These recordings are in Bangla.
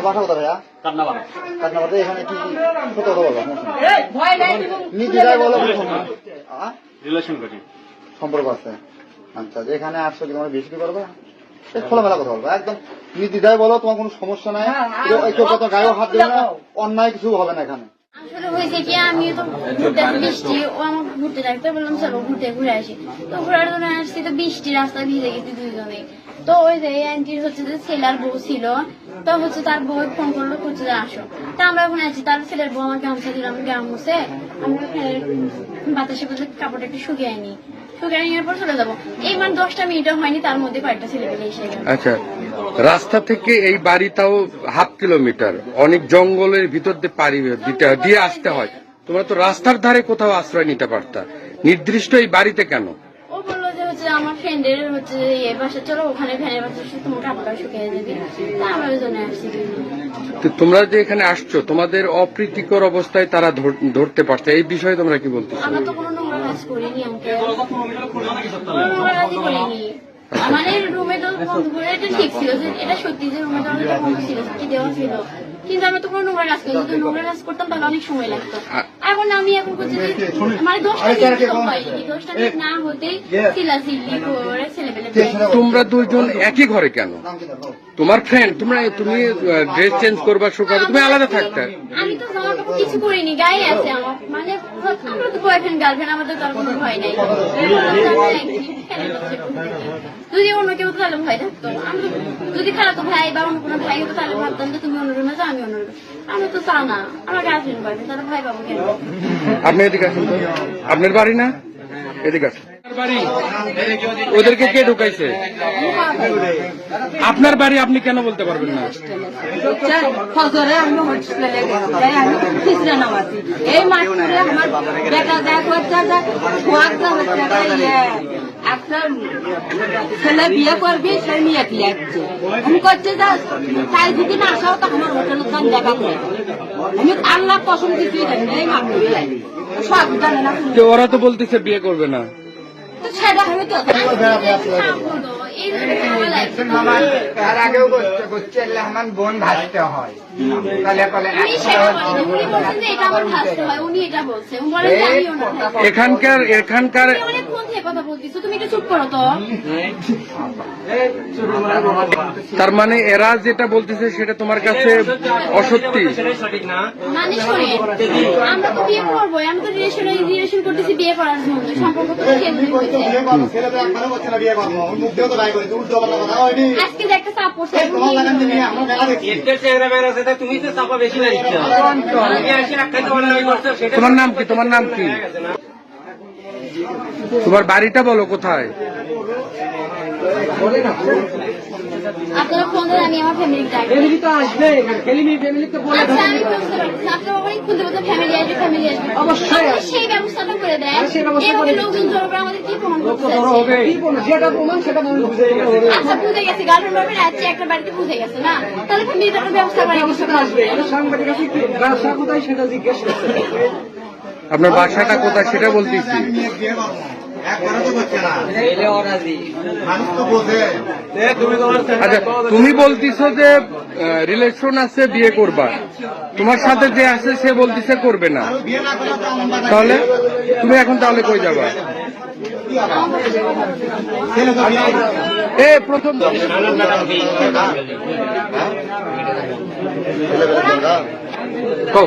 আপনার বাসা কোথায় ভাইয়া? কান্নাবাড়া কাটনাবাড়িতে এখানে কি কি সত্য কথা বলব নিজেরাই বলো? রিলেশন করি। সম্পর্ক আছে। আচ্ছা এখানে আসছো কি তোমার বেশি করবে? এই খোলামেলা কথা বলব একদম নির্দিদায় বলো তোমার কোনো সমস্যা নাই। কেউ- কেউ কত গায়েও হাত দেবে না অন্যায় কিছু হবে না এখানে। আসলে হয়েছে কি, আমি তো বৃষ্টি, ও আমার ঘুরতে থাকতে বললাম চলো ঘুরতে, ঘুরে আসি। তো ঘোরার জন্য আসছি, তো বৃষ্টি রাস্তা ভিজে গেছি দুইজনে। তো ওই যে আন্টির হচ্ছে যে ছেলের বউ ছিল, তো হচ্ছে তার বউ ফোন করল হচ্ছে যে আসো। তা আমরা ওখানে আছি, তার ছেলের বউ আমাকে গামছা দিল আমি গাম হচ্ছে আমরা বাতাসে বলতে কাপড়টা একটু শুকিয়ে মানে আচ্ছা রাস্তা থেকে এই বাড়িটাও হাফ কিলোমিটার, অনেক জঙ্গলের ভিতর দিয়ে দিয়ে আসতে হয়। তোমরা তো রাস্তার ধারে কোথাও আশ্রয় নিতে পারতা। নির্দিষ্ট এই বাড়িতে কেন? আমার ফ্রেন্ডের হচ্ছে এ বাসা চলো ওখানে ভ্যানের বাসা তোমার কাপড়টা শুকিয়ে যাবে তা আমরা ওই জন্য আসছি তোমরা যে এখানে আসছো তোমাদের অপ্রীতিকর অবস্থায় তারা ধর- ধরতে পারছে। এই বিষয়ে তোমরা কি বলতেছো? আমরা তো কোনো নোংরা কাজ করিনি আঙ্কেল কোনো নোংরা কাজই করিনি। আমাদের রুমে তো এটা ঠিক ছিল এটা সত্যি যে রুমে তো ছিল কি দেওয়া ছিল। কিন্তু আমরা তো কোনো নোংরা কাজ করি যদি নোংরা কাজ করতাম তাহলে অনেক সময় লাগতো। এখন আমি এখন মানে তো না হতেই চিল্লাচিল্লি করে ছেলেপেলে তোমরা দুজন একই ঘরে কেন? তোমার ফ্রেন্ড তোমরা তুমি ড্রেস চেঞ্জ করবা শুকাবে তুমি আলাদা থাকতে। আমি তো জামা কাপড় কিছু করিনি গায়ে আছে আমার। মানে আমরা তো বয়ফ্রেন্ড গার্লফ্রেন্ড আমাদের তার কোনো ভয় নাই। যদি অন্য কেউ তাহলে ভয় থাকতো। আমি তো- যদি খারাপ ভাই বা অন্য কোনো ভাই হতো তাহলে ভাবতাম যে তুমি অন্য রুমে যাও আমি অন্য রুমে আপনি এদিকে আসুন আপনার বাড়ি না? এদিকে আসুন। ওদেরকে কে ঢুকাইছে? আপনার বাড়ি আপনি কেন বলতে পারবেন না? ফজরে আমি হোস্টেলে যাই আমি খিচড়া নামাজি এই মাঠপুরে আমার বেটা দেখ হচ্ছে সোয়াগটা হচ্ছে ইয়ে। একটা ছেলে বিয়ে করবি সে মেয়ে লাগছে আমি করছে যে তাই যদি না আসাও তো আমার হোটেলের দাম দেখা করে আমি আল্লাহ পছন্দ কিছুই জানি এই ওরা তো বলতেছে বিয়ে করবে না। তো সেটা আমি তো এই জন্য আমার লাগছে তার আগেও করতে করতে হয় ভাসতে হয় ভাই। এখানকার এখানকার তার মানে এরা যেটা বলতেছে সেটা তোমার কাছে অসত্যি মানে আমরা তো বিয়ে করব আমি তো রিলেশন রিলেশন করতেছি বিয়ে করার জন্য সম্পর্ক তোমার নাম কি? তোমার নাম কি? তোমার বাড়িটা বলো কোথায়? আপনারা ফোন দেন আমি আমার ফ্যামিলি ডাকবো আচ্ছা আমি বুঝতে পারছি আপনার বাবারই খুলতে বলতে ফ্যামিলি আসবে ফ্যামিলি আসবে। অবশ্যই সেই ব্যবস্থাটা করে দেন। এভাবে লোকজন জড়ো করে আমাদের কি প্রমাণ করতে আচ্ছা বুঝে গেছে। গার্লফ্রেন্ড বয়ফ্রেন্ড আছে একটা বাড়িতে বুঝে গেছে না? তাহলে ফ্যামিলিটা একটা ব্যবস্থা করে আপনার বাসাটা কোথায় সেটা বলতেছি। তো তো। আচ্ছা তুমি বলতেছো যে রিলেশন আছে বিয়ে করবা। তোমার সাথে যে আছে সে বলতেছে করবে না। তাহলে তুমি এখন তাহলে কই যাবা। এ প্রথম কও,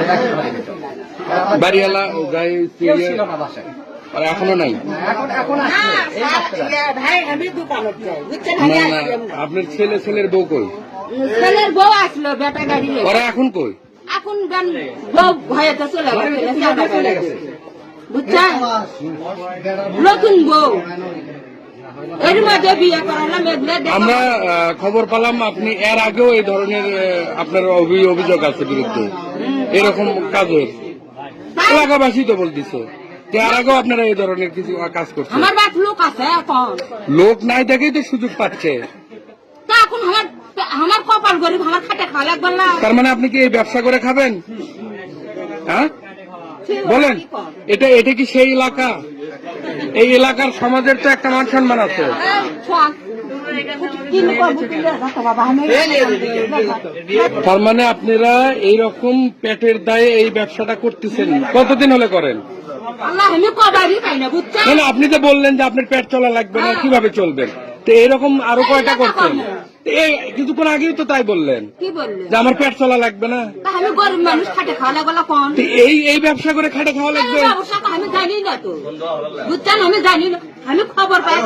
বাড়িওয়ালা ও গায়ে ছিল না বাসায়। আর এখনও নাই? এখন এখন আসছে এই মাত্র ভাই আমি দোকানত যাই। বুঝছেন না না আপনার ছেলে ছেলের বউ কই? ছেলের বউ আসলো বেটা গাড়ি। ওরা এখন কই? এখন গান বউ ভয়েতে চলে গেছে চলে গেছে। বুঝছেন? নতুন বউ। আমরা খবর পেলাম আপনি এর আগেও এই ধরনের আপনার অভি- অভিযোগ আছে বিরুদ্ধে। এরকম কাজের। এলাকাবাসী তো বলতেছে। এর আগেও আপনারা এই ধরনের কিছু কাজ করছেন। আমার বাপ লোক আছে এখন। লোক নাই দেখেই তো সুযোগ পাচ্ছে। তা এখন আমার আমার কপাল গরিব আমার খাটে খাওয়া লাগবে না। তার মানে আপনি কি এই ব্যবসা করে খাবেন? হ্যাঁ? বলেন এটা এটা কি সেই এলাকা? এই এলাকার সমাজের তো একটা মান সম্মান আছে। তার মানে আপনারা এইরকম পেটের দায়ে এই ব্যবসাটা করতেছেন কতদিন হলে করেন? না আপনি তো বললেন যে আপনার পেট চলা লাগবে না কীভাবে চলবেন তো এরকম আরও কয়টা করছেন? এই কিছুক্ষণ আগেই তো তাই বললেন। যে আমার পেট চলা লাগবে না। আমি গরিব মানুষ খাটে খাওয়া লাগবে কোন? এই এই ব্যবসা করে খাটে খাওয়া লাগবে? আমি জানি না তো। বুঝছেন আমি জানি না। আমি খবর পাই